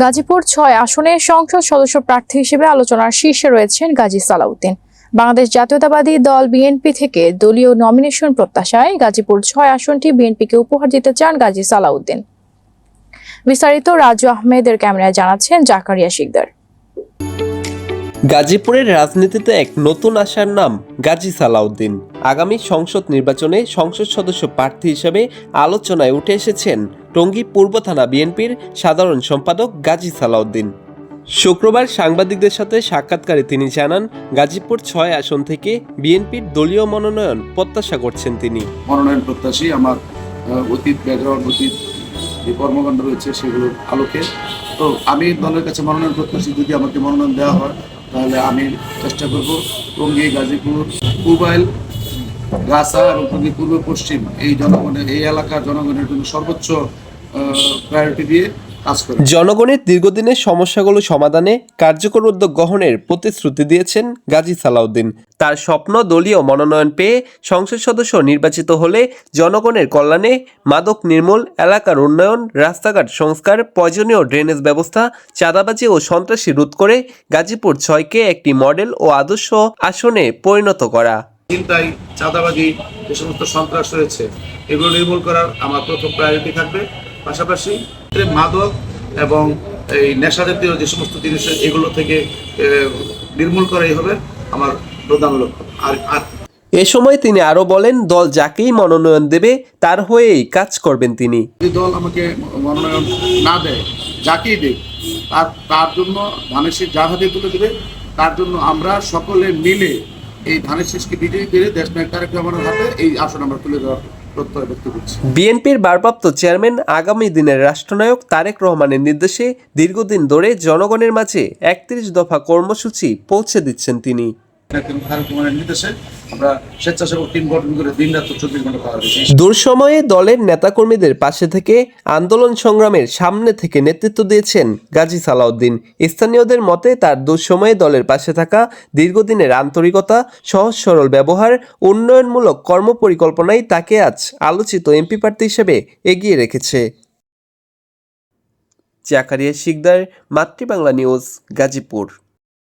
গাজীপুর ছয় আসনের সংসদ সদস্য প্রার্থী হিসেবে আলোচনার শীর্ষে রয়েছেন গাজী সালাউদ্দিন। বাংলাদেশ জাতীয়তাবাদী দল বিএনপি থেকে দলীয় নমিনেশন প্রত্যাশায় গাজীপুর ছয় আসনটি বিএনপিকে উপহার দিতে চান গাজী সালাউদ্দিন। বিস্তারিত রাজু আহমেদের ক্যামেরায় জানাচ্ছেন জাকারিয়া শিকদার। গাজীপুরের রাজনীতিতে এক নতুন আশার নাম গাজী সালাউদ্দিন। আগামী সংসদ নির্বাচনে সংসদ সদস্য প্রার্থী হিসেবে আলোচনায় উঠে এসেছেন টঙ্গী পূর্ব থানা বিএনপির সাধারণ সম্পাদক গাজী সালাউদ্দিন। শুক্রবার সাংবাদিকদের সাথে সাক্ষাৎকারে তিনি জানান, গাজীপুর ছয় আসন থেকে বিএনপির দলীয় মনোনয়ন প্রত্যাশা করছেন তিনি। মনোনয়ন প্রত্যাশী আমার অতীত ব্যাকগ্রাউন্ড, অতীত যে কর্মকাণ্ড রয়েছে সেগুলোর আলোকে। তো আমি দলের কাছে মনোনয়ন প্রত্যাশী, যদি আমাকে মনোনয়ন দেওয়া হয়, তাহলে আমি চেষ্টা করব টঙ্গী, গাজীপুর পুবাইল গাছা এবং পূর্ব পশ্চিম এই জনগণের, এই এলাকার জনগণের জন্য সর্বোচ্চ প্রায়োরিটি দিয়ে জনগণের দীর্ঘদিনের সমস্যাগুলো সমাধানে কার্যকর উদ্যোগ গ্রহণের প্রতিশ্রুতি দিয়েছেন গাজী সালাউদ্দিন। তার স্বপ্ন দলীয় মনোনয়ন পেয়ে সংসদ সদস্য নির্বাচিত হলে জনগণের কল্যাণে মাদক নির্মূল এলাকার উন্নয়ন, রাস্তাঘাট সংস্কার, প্রয়োজনীয় ড্রেনেজ ব্যবস্থা, চাঁদাবাজি ও সন্ত্রাসী রোধ করে গাজীপুর ছয়কে একটি মডেল ও আদর্শ আসনে পরিণত করা। চিন্তায় চাঁদাবাজি যে সমস্ত সন্ত্রাস রয়েছে এগুলো নির্মূল করার আমার প্রথম প্রায়োরিটি থাকবে। পাশাপাশি মাদক এবং এই নেশা জাতীয় যে সমস্ত জিনিস এগুলো থেকে নির্মূল করাই হবে আমার প্রধান লক্ষ্য। আর আর এ সময় তিনি আরও বলেন দল যাকেই মনোনয়ন দেবে তার হয়েই কাজ করবেন তিনি। যদি দল আমাকে মনোনয়ন না দেয় যাকেই দেয় তার তার জন্য ধানের শীষ যার হাতে তুলে দেবে তার জন্য আমরা সকলে মিলে এই ধানের শীষকে বিজয়ী করে তারেক রহমানের হাতে এই আসন আমরা তুলে দেওয়ার বিএনপির ভারপ্রাপ্ত চেয়ারম্যান আগামী দিনের রাষ্ট্রনায়ক তারেক রহমানের নির্দেশে দীর্ঘদিন ধরে জনগণের মাঝে একত্রিশ দফা কর্মসূচি পৌঁছে দিচ্ছেন তিনি। দুঃসময়ে দলের নেতাকর্মীদের পাশে থেকে আন্দোলন সংগ্রামের সামনে থেকে নেতৃত্ব দিয়েছেন গাজী সালাউদ্দিন। স্থানীয়দের মতে তার দুঃসময়ে দলের পাশে থাকা দীর্ঘদিনের আন্তরিকতা, সহজ সরল ব্যবহার, উন্নয়নমূলক কর্মপরিকল্পনাই তাকে আজ আলোচিত এমপি প্রার্থী হিসেবে এগিয়ে রেখেছে। জাকারিয়া শিকদার, মাতৃবাংলা নিউজ, গাজীপুর।